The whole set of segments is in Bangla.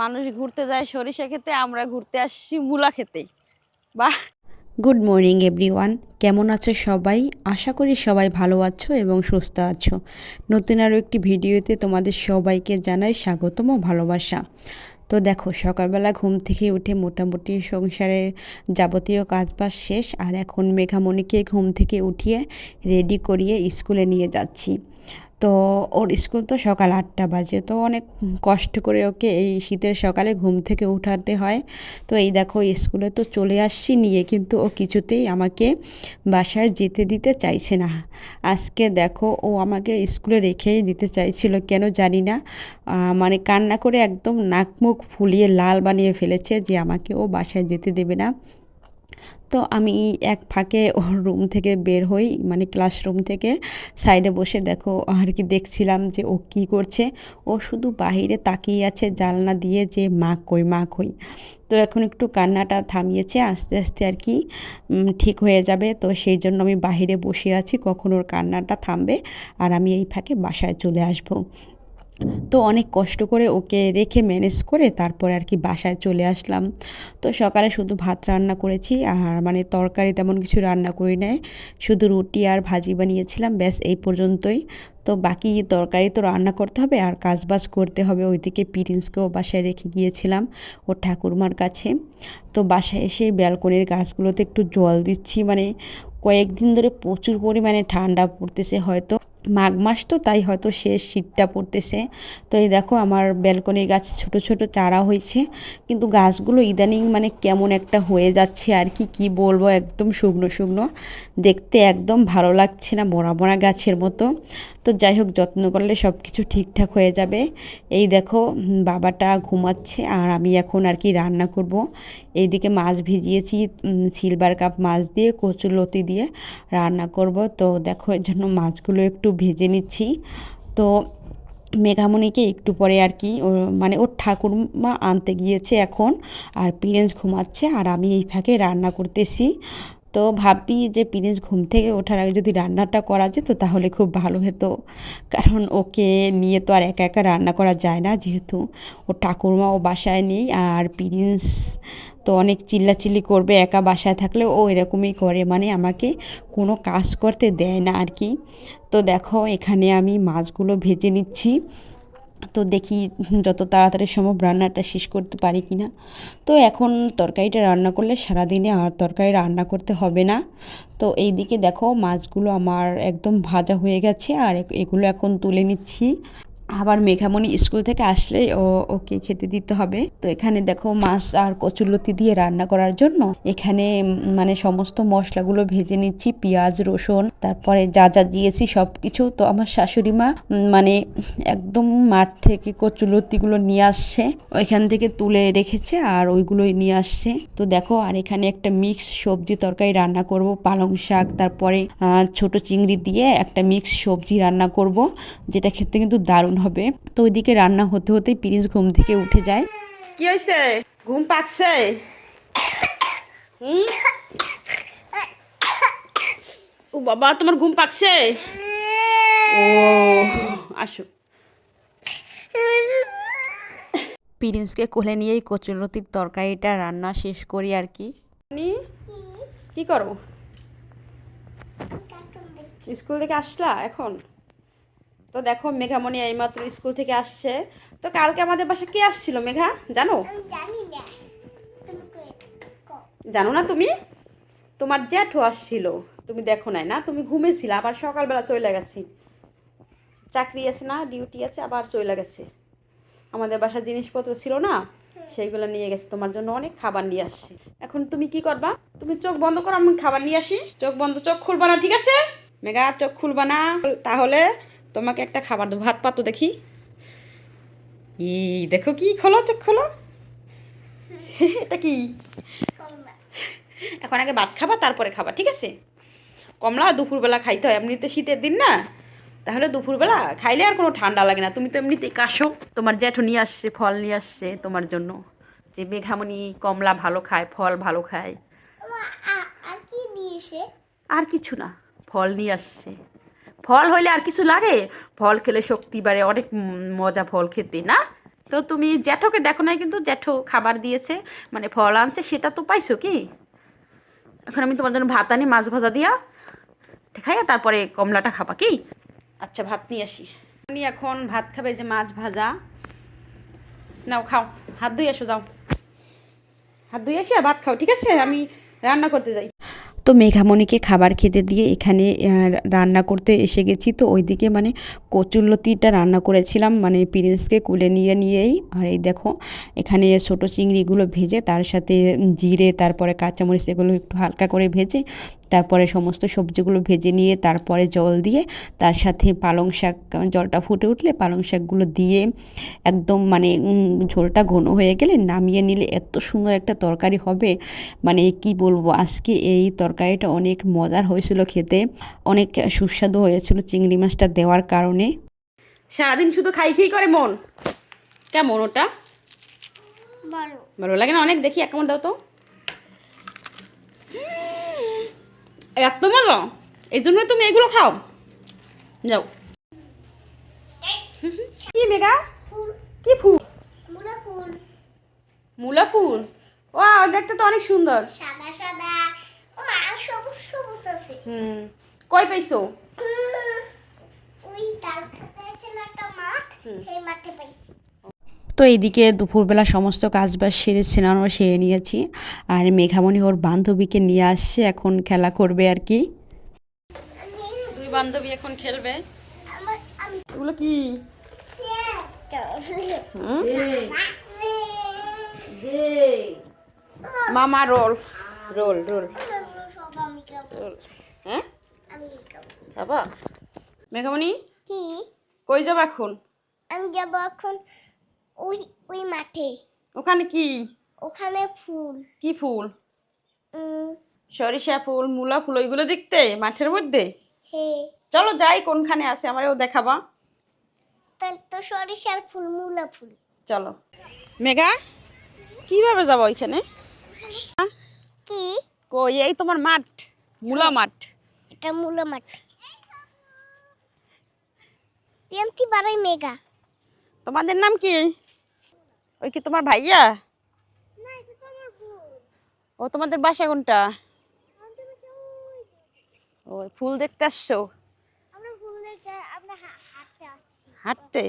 মানুষ ঘুরতে যায়, সরিষা খেতে, আমরা ঘুরতে আসছি মূলা খেতে বাহ গুড মর্নিং এভরিওয়ান কেমন আছো সবাই? আশা করি সবাই ভালো আছো এবং সুস্থ আছো। নতুন আরও একটি ভিডিওতে তোমাদের সবাইকে জানাই স্বাগতম ভালোবাসা। তো দেখো, সকালবেলা ঘুম থেকে উঠে মোটামুটি সংসারের যাবতীয় কাজবাজ শেষ, আর এখন মেঘামণিকে ঘুম থেকে উঠিয়ে রেডি করিয়ে স্কুলে নিয়ে যাচ্ছি। তো ওর স্কুল তো সকাল আটটা বাজে, তো অনেক কষ্ট করে ওকে এই শীতের সকালে ঘুম থেকে উঠাতে হয়। তো এই দেখো স্কুলে তো চলে আসছি নিয়ে, কিন্তু ও কিছুতেই আমাকে বাসায় যেতে দিতে চাইছে না। আজকে দেখো, ও আমাকে স্কুলে রেখেই দিতে চাইছিল, কেন জানি না। মানে কান্না করে একদম নাক মুখ ফুলিয়ে লাল বানিয়ে ফেলেছে যে আমাকে ও বাসায় যেতে দেবে না। তো আমি এক ফাঁকে ওর রুম থেকে বের হই মানে ক্লাসরুম থেকে। সাইডে বসে দেখো, আর কি দেখছিলাম যে ও কী করছে। ও শুধু বাহিরে তাকিয়ে আছে, জানলা দিয়ে যে মা কই মা কই। তো এখন একটু কান্নাটা থামিয়েছে, আস্তে আস্তে আর কি ঠিক হয়ে যাবে। তো সেই জন্য আমি বাহিরে বসে আছি, কখন ওর কান্নাটা থামবে। আর আমি এই ফাঁকে বাসায় চলে আসব। তো অনেক কষ্ট করে ওকে রেখে ম্যানেজ করে তারপরে আর কি বাসায় চলে আসলাম। তো সকালে শুধু ভাত রান্না করেছি, আর মানে তরকারি তেমন কিছু রান্না করি নাই। শুধু রুটি আর ভাজি বানিয়েছিলাম, ব্যাস এই পর্যন্তই। তো বাকি তরকারি তো রান্না করতে হবে, আর কাজবাজ করতে হবে। ওইদিকে পিরিন্সকেও বাসায় রেখে গিয়েছিলাম, ওর ঠাকুরমার কাছে। তো বাসায় এসে ব্যালকনির গাছগুলোতে একটু জল দিচ্ছি মানে কয়েকদিন ধরে প্রচুর পরিমাণে ঠান্ডা পড়তেছে হয়তো। মাঘ মাস তো তাই হয়তো শেষ শীতটা পড়তেছে। তো এই দেখো আমার ব্যালকনির গাছ ছোট ছোট চারা হয়েছে। কিন্তু গাছগুলো ইদানিং মানে কেমন একটা হয়ে যাচ্ছে আর কি কি বলব, একদম শুকনো শুকনো। দেখতে একদম ভালো লাগছে না, মরা বড়া গাছের মতো। তো যাই হোক, যত্ন করলে সব কিছু ঠিকঠাক হয়ে যাবে। এই দেখো বাবাটা ঘুমাচ্ছে আর আমি এখন আর কি রান্না করব। এইদিকে মাছ ভিজিয়েছি সিলভার কাপ মাছ দিয়ে, কচুর লতি দিয়ে রান্না করব। তো দেখো, এর জন্য মাছগুলো একটু ভেজে নিচ্ছি। তো মেঘামণিকে একটু পরে আর কি মানে ওর ঠাকুরমা আনতে গিয়েছে এখন, আর পিরেন্স ঘুমাচ্ছে, আর আমি এই ফাঁকে রান্না করতেছি। তো ভাবি যে পিরেন্স ঘুম থেকে ওঠার আগে যদি রান্নাটা করা যেত তাহলে খুব ভালো হতো। কারণ ওকে নিয়ে তো আর একা একা রান্না করা যায় না যেহেতু। ও ঠাকুরমা ও বাসায় নেই আর পিরিন্স তো অনেক চিল্লাচিল্লি করবে একা বাসায় থাকলে ও এরকমই করে। মানে আমাকে কোনো কাজ করতে দেয় না আর কি। তো দেখো এখানে আমি মাছগুলো ভেজে নিচ্ছি। তো দেখি যত তাড়াতাড়ি সম্ভব রান্নাটা শেষ করতে পারি কি না তো এখন তরকারিটা রান্না করলে সারাদিনে আর তরকারি রান্না করতে হবে না। তো এই দিকে দেখো মাছগুলো আমার একদম ভাজা হয়ে গেছে আর এগুলো এখন তুলে নিচ্ছি। আবার মেঘামণি স্কুল থেকে আসলে ও, ওকে খেতে দিতে হবে। তো এখানে দেখো মাছ আর কচুরলতি দিয়ে রান্না করার জন্য এখানে মানে সমস্ত মশলাগুলো ভেজে নিচ্ছি, পেঁয়াজ, রসুন, তারপরে যা যা দিয়েছি সব কিছু তো আমার শাশুড়ি মা মানে একদম মাঠ থেকে কচুরলতিগুলো নিয়ে আসছে, ওইখান থেকে তুলে রেখেছে আর ওইগুলোই নিয়ে আসছে। তো দেখো, আর এখানে একটা মিক্স সবজি তরকারি রান্না করব, পালং শাক, তারপরে ছোট চিংড়ি দিয়ে একটা মিক্স সবজি রান্না করব, যেটা খেতে কিন্তু দারুণ হবে। তো ওইদিকে রান্না হতে হতেই প্রিন্স ঘুম থেকে উঠে যায়। কি হয়েছে? ঘুম পাকছে ও বাবা তোমার ঘুম পাকছে ও আসো। প্রিন্সকে কোলে নিয়েই কচুরতির তরকারিটা রান্না শেষ করি আর কি। কি করো? স্কুল থেকে আসলা এখন? তো দেখো মেঘামণি এইমাত্র স্কুল থেকে আসছে। তো কালকে আমাদের বাসা কে আসছিল মেঘা? জানো? জানি না। তুমি কই- ক- জানো না তুমি? তোমার জ্যাঠু আসছিল। তুমি দেখো নাই না? তুমি ঘুমেছিলে আবার সকালবেলা চলে গেছি। চাকরি আছে না ডিউটি আছে আবার চলে গেছে। আমাদের বাসার জিনিসপত্র ছিল না সেইগুলো নিয়ে গেছে। তোমার জন্য অনেক খাবার নিয়ে আসছি। এখন তুমি কি করবা? তুমি চোখ বন্ধ করো আমি খাবার নিয়ে আসি। চোখ বন্ধ চোখ খুলবা না ঠিক আছে? মেঘা চোখ খুলবা না। তাহলে তোমাকে একটা খাবার দেবো। ভাত পাতো দেখি। ই দেখো কি খোলো চোখ খোলো। এটা কি? এখন আগে ভাত খাবা তারপরে খাবা ঠিক আছে? কমলা দুপুরবেলা খাইতে হয় এমনিতে শীতের দিন না? তাহলে দুপুরবেলা খাইলে আর কোনো ঠান্ডা লাগে না। তুমি তো এমনিতেই কাশো। তোমার জ্যাঠু নিয়ে আসছে ফল নিয়ে আসছে তোমার জন্য। যে মেঘামণি কমলা ভালো খায় ফল ভালো খায়। আর কি দিয়েছে আর কিছু না ফল নিয়ে আসছে। ফল হইলে আর কিছু লাগে? ফল খেলে শক্তি বাড়ে, অনেক মজা ফল খেতে, না? তো তুমি জ্যাঠোকে দেখো নাই কিন্তু, জ্যাঠো খাবার দিয়েছে মানে ফল আনছে, সেটা তো পাইছো কি? এখন আমি তোমার জন্য ভাত আনি, মাছ ভাজা দিয়া। খাইয়া তারপরে কমলাটা খাবা, কি? আচ্ছা ভাত নিয়ে আসি। আমি এখন ভাত খাবে যে মাছ ভাজা। নাও, খাও। হাত ধুয়ে আসো, যাও। হাত ধুয়ে এসে ভাত খাও, ঠিক আছে? আমি রান্না করতে যাই। তো মেঘামণিকে খাবার খেতে দিয়ে এখানে রান্না করতে এসে গেছি। তো ওইদিকে মানে কচুরলতিটা রান্না করেছিলাম মানে প্রিন্সকে কুলে নিয়ে নিয়েই। আর এই দেখো, এখানে ছোটো চিংড়িগুলো ভেজে, তার সাথে জিরে, তারপরে কাঁচামরিচ এগুলো একটু হালকা করে ভেজে তারপরে সমস্ত সবজিগুলো ভেজে নিয়ে তারপরে জল দিয়ে তার সাথে পালং শাক জলটা ফুটে উঠলে পালং শাকগুলো দিয়ে একদম মানে ঝোলটা ঘন হয়ে গেলে নামিয়ে নিলে এত সুন্দর একটা তরকারি হবে। মানে কি বলব আজকে এই তরকারিটা অনেক মজার হয়েছিল খেতে অনেক সুস্বাদু হয়েছিল চিংড়ি মাছটা দেওয়ার কারণে। সারাদিন শুধু খাই খাই করে মন? কেমন ওটা? ভালো। লাগে না অনেক? দেখি এক কেমন দাও তো। এত মজা? এই জন্য তুমি এগুলো খাও। যাও। কি মেগা ফুল কি ফুল? মূলা ফুল। মূলা ফুল? ও দেখতে তো অনেক সুন্দর। সাদা সাদা। ও আর সবুজ সবুজ আছে। হুম। কই পাইছো? ওই তার খাতে ছিল একটা মাঠ। সেই মাঠে পাইছি। তো এইদিকে দুপুরবেলা সমস্ত কাজবাজ সেরে স্নানও সেরে নিয়েছি। আর মেঘামণি ওর বান্ধবীকে নিয়ে আসছে এখন খেলা করবে আর কি। দুই বান্ধবী এখন খেলবে। এগুলো কি? মামা রোল। Roll roll. হ্যাঁ? খাবা মেঘামণি? কি? কই যাবা এখন? আমি যাব এখন ওই ওই মাঠে। ওখানে কি? ওখানে ফুল। কি ফুল? সরিষা ফুল মূলা ফুল ওইগুলো দেখতে মাঠের মধ্যে? চলো যাই কোনখানে আছে আমারও দেখাবা। তাহলে তো সরিষার ফুল মূলা ফুল। চলো। মেঘা কীভাবে যাব ওইখানে? কি? কই এই তোমার মাঠ মূলা মাঠ। এটা মূলা মাঠ। পিয়ান্তি বাড়াই মেগা তোমাদের নাম কি? ওই কি তোমার ভাইয়া? ও তোমাদের বাসা কোনটা? ওই ফুল দেখতে আসছো? হাঁটতে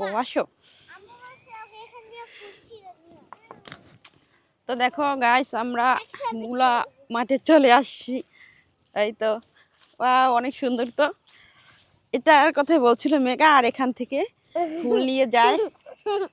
ও আসো। তো দেখো গাইস আমরা মূলা মাঠে চলে আসছি। এই তো? অনেক সুন্দর তো। এটার কথাই বলছিল মেঘা আর এখান থেকে ফুল নিয়ে যায়।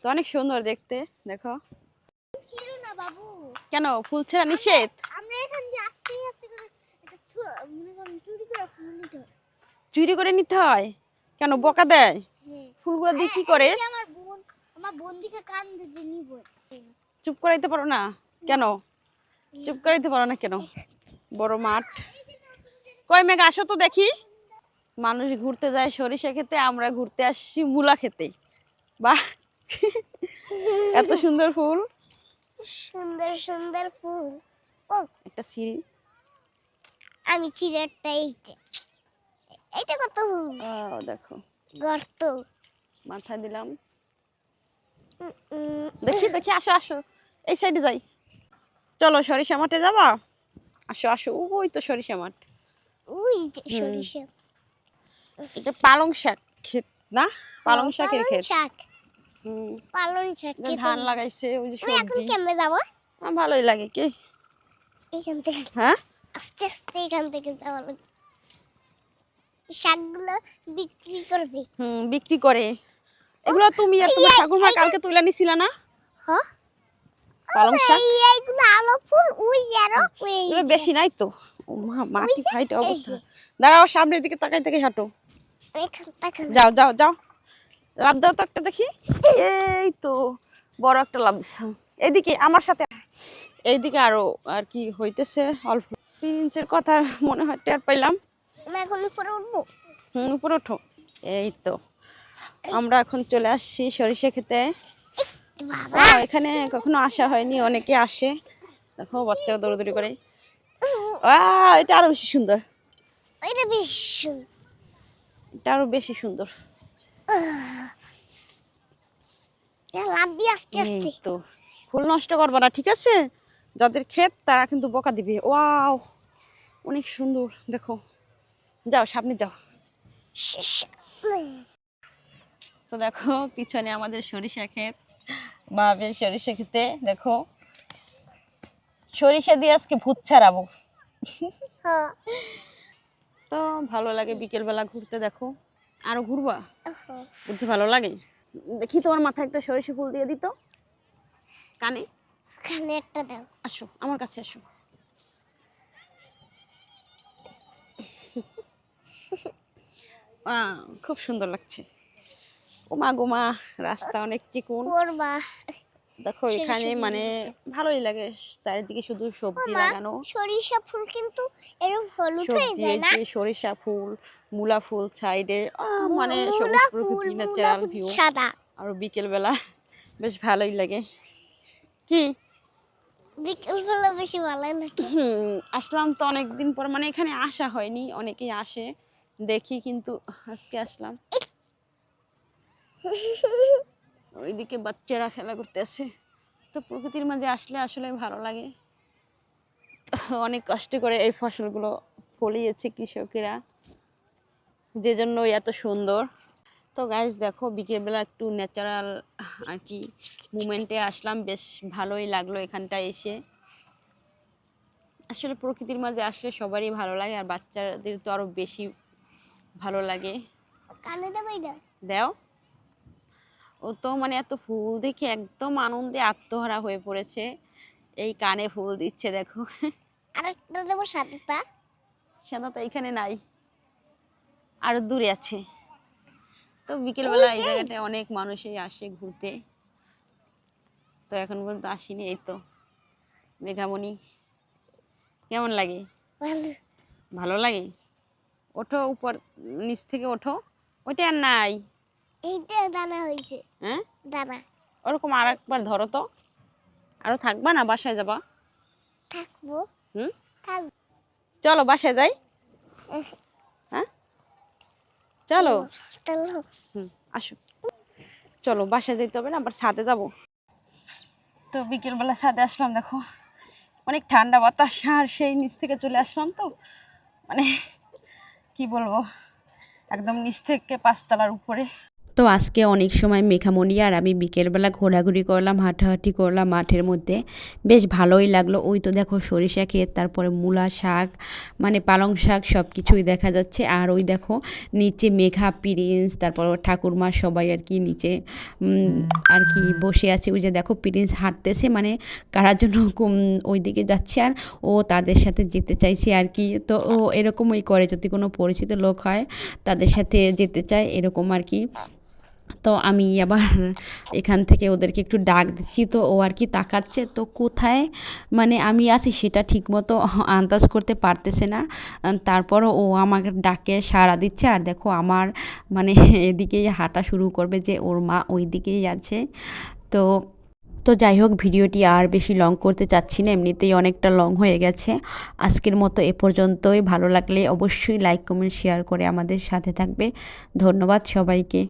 তো অনেক সুন্দর দেখতে দেখো। কেন? ফুল ছেঁড়া নিষেধ? চুরি করে নিতে হয়। কেন বকা দেয়? হ্যাঁ। ফুলগুলো দিয়ে কি করে? চুপ করাইতে পারো না? কেন? চুপ করাইতে পারো না কেন? বড় মাঠ। কয় মেঘ আসো তো দেখি। মানুষ ঘুরতে যায় সরিষা খেতে আমরা ঘুরতে আসছি মূলা খেতে। বাহ! এত সুন্দর ফুল। সুন্দর সুন্দর ফুল। ও একটা সিঁড়ি। আমি চিড়ারটা এইটা। এইটা কত ফুল? আহ, দেখো। গর্ত। মাথা দিলাম। দেখি দেখি আসো আসো। এই সাইডে যাই। চলো সরিষা মাঠে যাবা? আসো আসো। ওই তো সরিষা মাঠ। ওই যে সরিষা। এটা পালং শাক ক্ষেত না? পালং ও, শাকের ক্ষেত। শাক। হুম। পালং শাক এটা ধান লাগাইছে ওই যে আমি এখন কেমনে যাব? আমার ভালোই লাগে কি? এখান থেকে হ্যাঁ? আস্তে আস্তে এখান থেকে যাওয়া শাকগুলো বিক্রি করবে। হুম বিক্রি করে। এগুলো তুমি আর তোমার ঠাকুরমা কালকে তুলে নিছিলা না? হ্যাঁ পালং শাক? এইগুলো আলো ফুল ওই যে আরও এগুলো বেশি নাই তো? মা ফাইট অবস্থা। দাঁড়াও সামনের দিকে তাকাই তাকাই হাঁটো। যাও যাও যাও। লাভ দাও তো একটা দেখি। এই তো বড় একটা লাভ দিছো। এদিকে আমার সাথে এইদিকে আরও আর কি হইতেছে অল্প। প্রিন্সের কথা মনে হয় টের পাইলাম। এখন উপরে উঠবো? হুম উপরে ওঠো। এই তো আমরা এখন চলে আসছি সরিষা খেতে। এখানে কখনো আসা হয়নি অনেকে আসে। দেখো বাচ্চা দৌড়দৌড়ি করে। এটা আরও বেশি সুন্দর। এটা বেশ এটা আরও বেশি সুন্দর। লাভ দিয়ে আস্তে আস্তে। তো ফুল নষ্ট করবা না ঠিক আছে? যাদের ক্ষেত তারা কিন্তু বকা দিবে। ওয়াও অনেক সুন্দর দেখো। যাও সামনে যাও। তো দেখো পিছনে আমাদের সরিষা ক্ষেত। মা বেশ সরিষা খেতে দেখো। সরিষা দিয়ে আজকে ভূত ছাড়াবো। হ্যাঁ। তো ভালো লাগে বিকেলবেলা ঘুরতে দেখো। আরও ঘুরবা। ঘুরতে ভালো লাগে? দেখি তোমার মাথায় একটা সরিষা ফুল দিয়ে দিত। কানে? কানে একটা দাও। আসো আমার কাছে আসো। খুব সুন্দর লাগছে। ও মা গো গোমা রাস্তা অনেক চিকুন। করবা দেখো এখানে মানে ভালোই লাগে চারিদিকে শুধু সবজি লাগানো। সরিষা ফুল কিন্তু এরকম হলুদ হয়ে যায় না? সরিষা ফুল মূলা ফুল সাইডে মানে সবুজ প্রকৃতি ন্যাচারাল ভিউ সাদা। আর বিকেল বেলা বেশ ভালোই লাগে। কি? বিকেলবেলা বেশি ভালো লাগে। হুম, আসলাম তো অনেকদিন পর মানে এখানে আসা হয়নি অনেকেই আসে। দেখি কিন্তু আজকে আসলাম। ওইদিকে বাচ্চারা খেলা করতে আসে তো প্রকৃতির মাঝে আসলে আসলে ভালো লাগে। অনেক কষ্ট করে এই ফসলগুলো ফলিয়েছে কৃষকেরা। যে জন্য এত সুন্দর। তো গাইজ দেখো বিকেলবেলা একটু ন্যাচারাল আর কি মুমেন্টে আসলাম। বেশ ভালোই লাগল এখানটা এসে। আসলে প্রকৃতির মাঝে আসলে সবারই ভালো লাগে আর বাচ্চাদের তো আরও বেশি ভালো লাগে। দেও। ও তো মানে এত ফুল দেখে একদম আনন্দে আত্মহারা হয়ে পড়েছে। এই কানে ফুল দিচ্ছে দেখো। আর একটা দেবো সাতটা সেটা তো এখানে নাই আরও দূরে আছে। তো বিকেলবেলা এই জায়গাটায় অনেক মানুষই আসে ঘুরতে। তো এখন পর্যন্ত আসিনি এই তো। মেঘামণি কেমন লাগে? ভালো। ভালো লাগে? ওঠো উপর নিচ থেকে ওঠো। ওইটা আর নাই। এইটা দানা হয়েছে। হ্যাঁ? দানা। ওরকম আর একবার ধরো তো। আরও থাকবা না? বাসায় যাবা? থাকব। হুম? থাক চলো বাসায় যাই। হ্যাঁ? চলো। চলো। হুম আসো। চলো বাসায় যেতে হবে না? আবার ছাদে যাব। তো বিকেলবেলা ছাদে আসলাম দেখো। অনেক ঠান্ডা বাতাস আর সেই নিচ থেকে চলে আসলাম তো। মানে কি বলব? একদম নিচ থেকে পাঁচতলার উপরে। তো আজকে অনেক সময় মেঘামণি আর আমি বিকেলবেলা ঘোরাঘুরি করলাম, হাঁটাহাঁটি করলাম মাঠের মধ্যে। বেশ ভালোই লাগল। ওই তো দেখো সরিষা ক্ষেত, তারপরে মূলা শাক মানে পালং শাক সব কিছুই দেখা যাচ্ছে। আর ওই দেখো নিচে মেঘা প্রিন্স, তারপর ঠাকুরমা সবাই আর কি নিচে আর কি বসে আছে। ওই যে দেখো প্রিন্স হাঁটতেছে মানে কারার জন্য ওই দিকে যাচ্ছে আর ও তাদের সাথে যেতে চাইছে আর কি। তো ও এরকমই করে, যদি কোনো পরিচিত লোক হয় তাদের সাথে যেতে চায়, এরকম আর কি। তো আমি আবার এখান থেকে ওদেরকে একটু ডাক দিচ্ছি। তো ও আর কি তাকাচ্ছে, তো কোথায় মানে আমি আছি সেটা ঠিকমতো আন্দাজ করতে পারতেছে না। তারপরও ও আমাকে ডাকে সাড়া দিচ্ছে। আর দেখো আমার মানে এদিকেই হাঁটা শুরু করবে যে ওর মা ওই দিকেই আছে। তো তো যাই হোক, ভিডিওটি আর বেশি লং করতে চাচ্ছি না, এমনিতেই অনেকটা লং হয়ে গেছে। আজকের মতো এ পর্যন্তই। ভালো লাগলে অবশ্যই লাইক কমেন্ট শেয়ার করে আমাদের সাথে থাকবে। ধন্যবাদ সবাইকে।